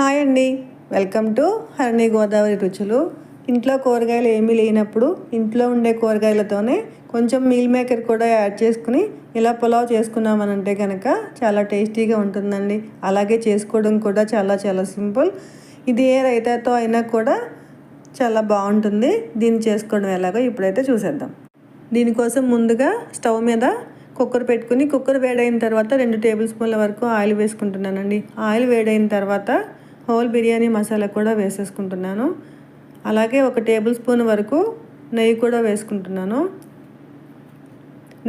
Hi అండి. Welcome to Harini Godavari రుచులు. ఇంట్లో కూరగాయలు ఏమీ లేనప్పుడు ఇంట్లో ఉండే కూరగాయలతోనే కొంచెం మీల్ మేకర్ కూడా యాడ్ చేసుకుని ఇలా పులావ్ చేసుకున్నామనంటే కనుక చాలా టేస్టీగా ఉంటుందండి. అలాగే చేసుకోవడం కూడా చాలా చాలా సింపుల్. ఇది ఏ రైతాతో అయినా కూడా చాలా బాగుంటుంది. దీన్ని చేసుకోవడం ఎలాగో ఇప్పుడైతే చూసేద్దాం. దీనికోసం ముందుగా స్టవ్ మీద కుక్కర్ పెట్టుకుని కుక్కర్ వేడైన తర్వాత రెండు టేబుల్ స్పూన్ల వరకు ఆయిల్ వేసుకుంటున్నానండి. ఆయిల్ వేడైన తర్వాత హోల్ బిర్యానీ మసాలా కూడా వేసేసుకుంటున్నాను. అలాగే ఒక టేబుల్ స్పూన్ వరకు నెయ్యి కూడా వేసుకుంటున్నాను.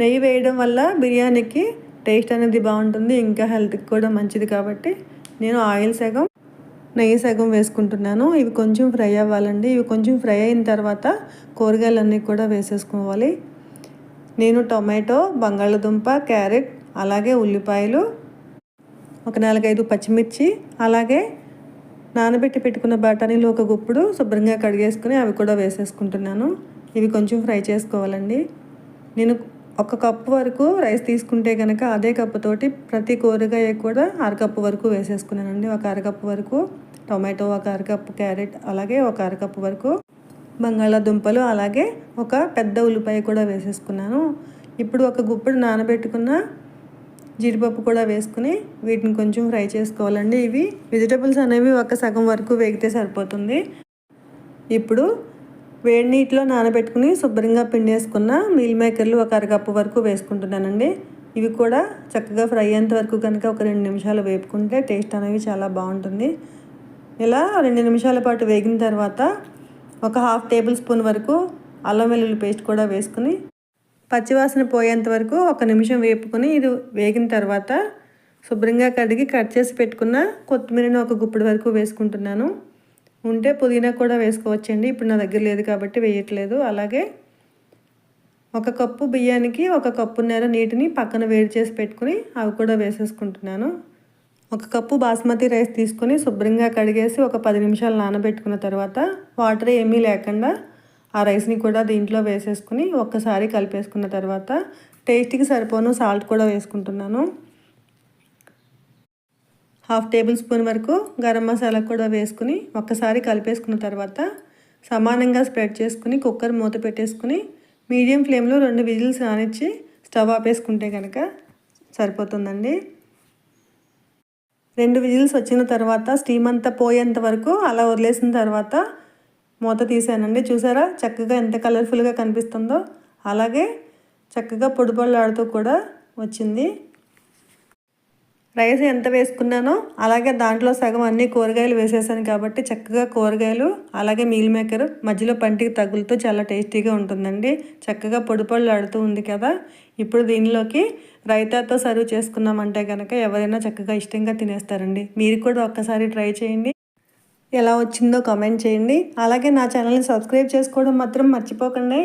నెయ్యి వేయడం వల్ల బిర్యానీకి టేస్ట్ అనేది బాగుంటుంది ఇంకా హెల్త్కి కూడా మంచిది కాబట్టి నేను ఆయిల్ సగం నెయ్యి సగం వేసుకుంటున్నాను. ఇవి కొంచెం ఫ్రై అవ్వాలండి. ఇవి కొంచెం ఫ్రై అయిన తర్వాత కూరగాయలన్నీ కూడా వేసేసుకోవాలి. నేను టొమాటో బంగాళదుంప క్యారెట్ అలాగే ఉల్లిపాయలు ఒక నాలుగైదు పచ్చిమిర్చి అలాగే నానబెట్టి పెట్టుకున్న బఠానీలు ఒక గుప్పుడు శుభ్రంగా కడిగేసుకుని అవి కూడా వేసేసుకుంటున్నాను. ఇవి కొంచెం ఫ్రై చేసుకోవాలండి. నేను ఒక కప్పు వరకు రైస్ తీసుకుంటే కనుక అదే కప్పుతోటి ప్రతి కూరగాయ కూడా అరకప్పు వరకు వేసేసుకున్నానండి. ఒక అరకప్పు వరకు టొమాటో ఒక అరకప్పు క్యారెట్ అలాగే ఒక అరకప్పు వరకు బంగాళాదుంపలు అలాగే ఒక పెద్ద ఉల్లిపాయ కూడా వేసేసుకున్నాను. ఇప్పుడు ఒక గుప్పుడు నానబెట్టుకున్న జీడిపప్పు కూడా వేసుకుని వీటిని కొంచెం ఫ్రై చేసుకోవాలండి. ఇవి వెజిటబుల్స్ అనేవి ఒక సగం వరకు వేగితే సరిపోతుంది. ఇప్పుడు వేడి నీటిలో నానబెట్టుకుని శుభ్రంగా పిండేసుకున్న మీల్ మేకర్లు ఒక అరకప్పు వరకు వేసుకుంటున్నానండి. ఇవి కూడా చక్కగా ఫ్రై అయ్యేంత వరకు కనుక ఒక రెండు నిమిషాలు వేపుకుంటే టేస్ట్ అనేవి చాలా బాగుంటుంది. ఇలా రెండు నిమిషాల పాటు వేగిన తర్వాత ఒక హాఫ్ టేబుల్ స్పూన్ వరకు అల్లం వెల్లుల్లి పేస్ట్ కూడా వేసుకుని పచ్చివాసన పోయేంత వరకు ఒక నిమిషం వేపుకొని ఇది వేగిన తర్వాత శుభ్రంగా కడిగి కట్ చేసి పెట్టుకున్న కొత్తిమీరని ఒక గుప్పుడు వరకు వేసుకుంటున్నాను. ఉంటే పుదీనా కూడా వేసుకోవచ్చండి. ఇప్పుడు నా దగ్గర లేదు కాబట్టి వేయట్లేదు. అలాగే ఒక కప్పు బియ్యానికి ఒక కప్పున్నర నీటిని పక్కన వేడి చేసి పెట్టుకుని అవి కూడా వేసేసుకుంటున్నాను. ఒక కప్పు బాస్మతి రైస్ తీసుకొని శుభ్రంగా కడిగేసి ఒక పది నిమిషాలు నానబెట్టుకున్న తర్వాత వాటర్ ఏమీ లేకుండా ఆ రైస్ని కూడా దీంట్లో వేసేసుకుని ఒక్కసారి కలిపేసుకున్న తర్వాత టేస్ట్కి సరిపోను సాల్ట్ కూడా వేసుకుంటున్నాను. హాఫ్ టేబుల్ స్పూన్ వరకు గరం మసాలా కూడా వేసుకుని ఒక్కసారి కలిపేసుకున్న తర్వాత సమానంగా స్ప్రెడ్ చేసుకుని కుక్కర్ మూత పెట్టేసుకుని మీడియం ఫ్లేమ్లో రెండు విజిల్స్ రానిచ్చి స్టవ్ ఆపేసుకుంటే కనుక సరిపోతుందండి. రెండు విజిల్స్ వచ్చిన తర్వాత స్టీమ్ అంతా పోయేంత వరకు అలా వదిలేసిన తర్వాత మూత తీసానండి. చూసారా? చక్కగా ఎంత కలర్ఫుల్గా కనిపిస్తుందో. అలాగే చక్కగా పొడిపళ్ళాడుతూ ఆడుతూ కూడా వచ్చింది. రైస్ ఎంత వేసుకున్నానో అలాగే దాంట్లో సగం అన్ని కూరగాయలు వేసేసాను కాబట్టి చక్కగా కూరగాయలు అలాగే మీల్ మేకర్ మధ్యలో పంటికి తగులుతూ చాలా టేస్టీగా ఉంటుందండి. చక్కగా పొడిపళ్ళు ఆడుతూ ఉంది కదా. ఇప్పుడు దీనిలోకి రైతాతో సర్వ్ చేసుకున్నామంటే కనుక ఎవరైనా చక్కగా ఇష్టంగా తినేస్తారండి. మీరు కూడా ఒక్కసారి ట్రై చేయండి. ఎలా వచ్చిందో కామెంట్ చేయండి. అలాగే నా ఛానల్ని సబ్స్క్రైబ్ చేసుకోవడం మాత్రం మర్చిపోకండి.